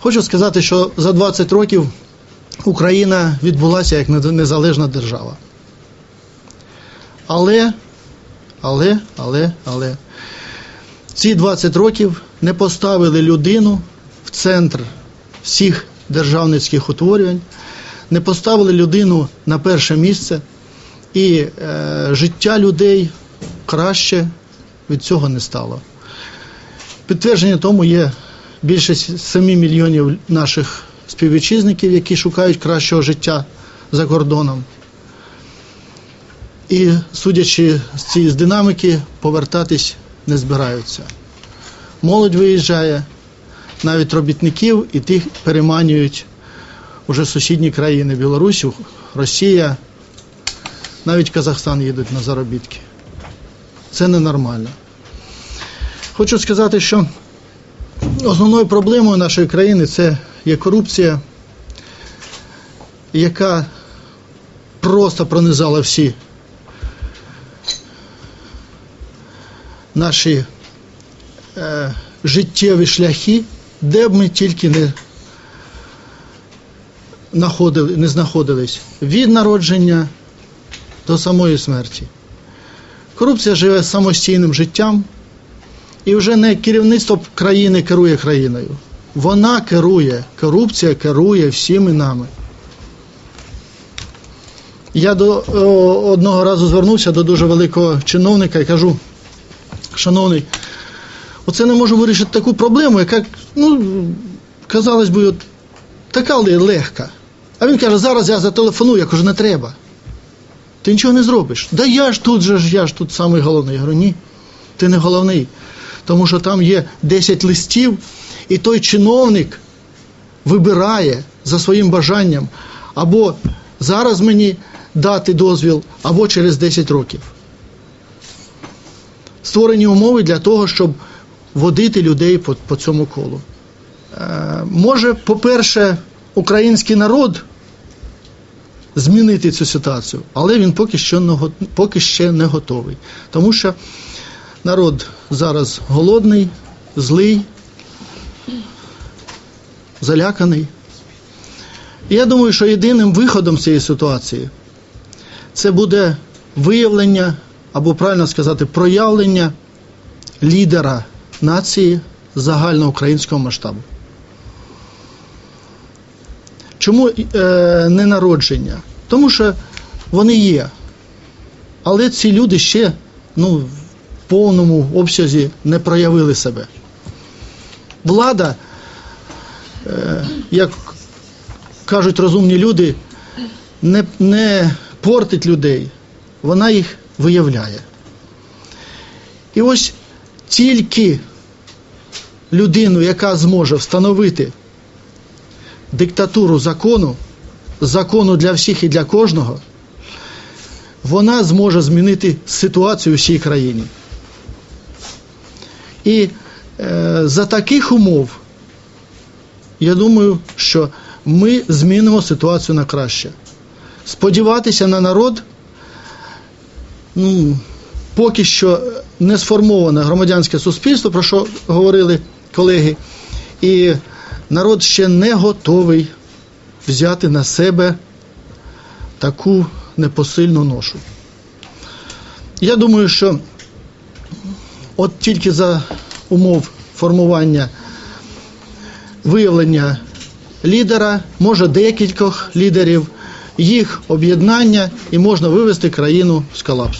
Хочу сказати, що за 20 років Україна відбулася як незалежна держава. Але, але, але, але ці 20 років не поставили людину в центр всіх державницьких утворювань, не поставили людину на перше місце, і е, життя людей краще від цього не стало. Підтвердження тому є більше 7 мільйонів наших співвітчизників, які шукають кращого життя за кордоном. І, судячи з цієї з динамики, повертатись не збираються. Молодь виїжджає, навіть робітників і тих переманюють уже сусідні країни Білорусь, Росія, навіть Казахстан їдуть на заробітки. Це ненормально. Хочу сказати, що основною проблемою нашої країни це є корупція, яка просто пронизала всі наші е, життєві шляхи, де б ми тільки не, находили, не знаходились від народження до самої смерті. Корупція живе самостійним життям, і вже не керівництво країни керує країною. Вона керує, корупція керує всіми нами. Я до о, одного разу звернувся до дуже великого чиновника і кажу, шановний, оце не можу вирішити таку проблему, яка, ну, казалось би, от, така легка. А він каже, зараз я зателефоную, я кажу, не треба. Ти нічого не зробиш. Да я ж тут же я ж тут самий головний. Я говорю, ні, ти не головний. Тому що там є 10 листів, і той чиновник вибирає за своїм бажанням або зараз мені дати дозвіл, або через 10 років. Створені умови для того, щоб водити людей по, по цьому колу. Е, може, по-перше, український народ змінити цю ситуацію, але він поки що не, поки ще не готовий. Тому що народ зараз голодний, злий, заляканий. Я думаю, що єдиним виходом цієї ситуації це буде виявлення, або правильно сказати, проявлення лідера нації загальноукраїнського масштабу. Чому е, не народження? Тому що вони є. Але ці люди ще ну, повному обсязі не проявили себе. Влада, е, як кажуть розумні люди, не, не портить людей, вона їх виявляє. І ось тільки людину, яка зможе встановити диктатуру закону, закону для всіх і для кожного, вона зможе змінити ситуацію у всій країні. І е, за таких умов, я думаю, що ми змінимо ситуацію на краще. Сподіватися на народ, ну, поки що не сформоване громадянське суспільство, про що говорили колеги, і народ ще не готовий взяти на себе таку непосильну ношу. Я думаю, що от тільки за умов формування виявлення лідера, може декількох лідерів, їх об'єднання і можна вивести країну з колапсу.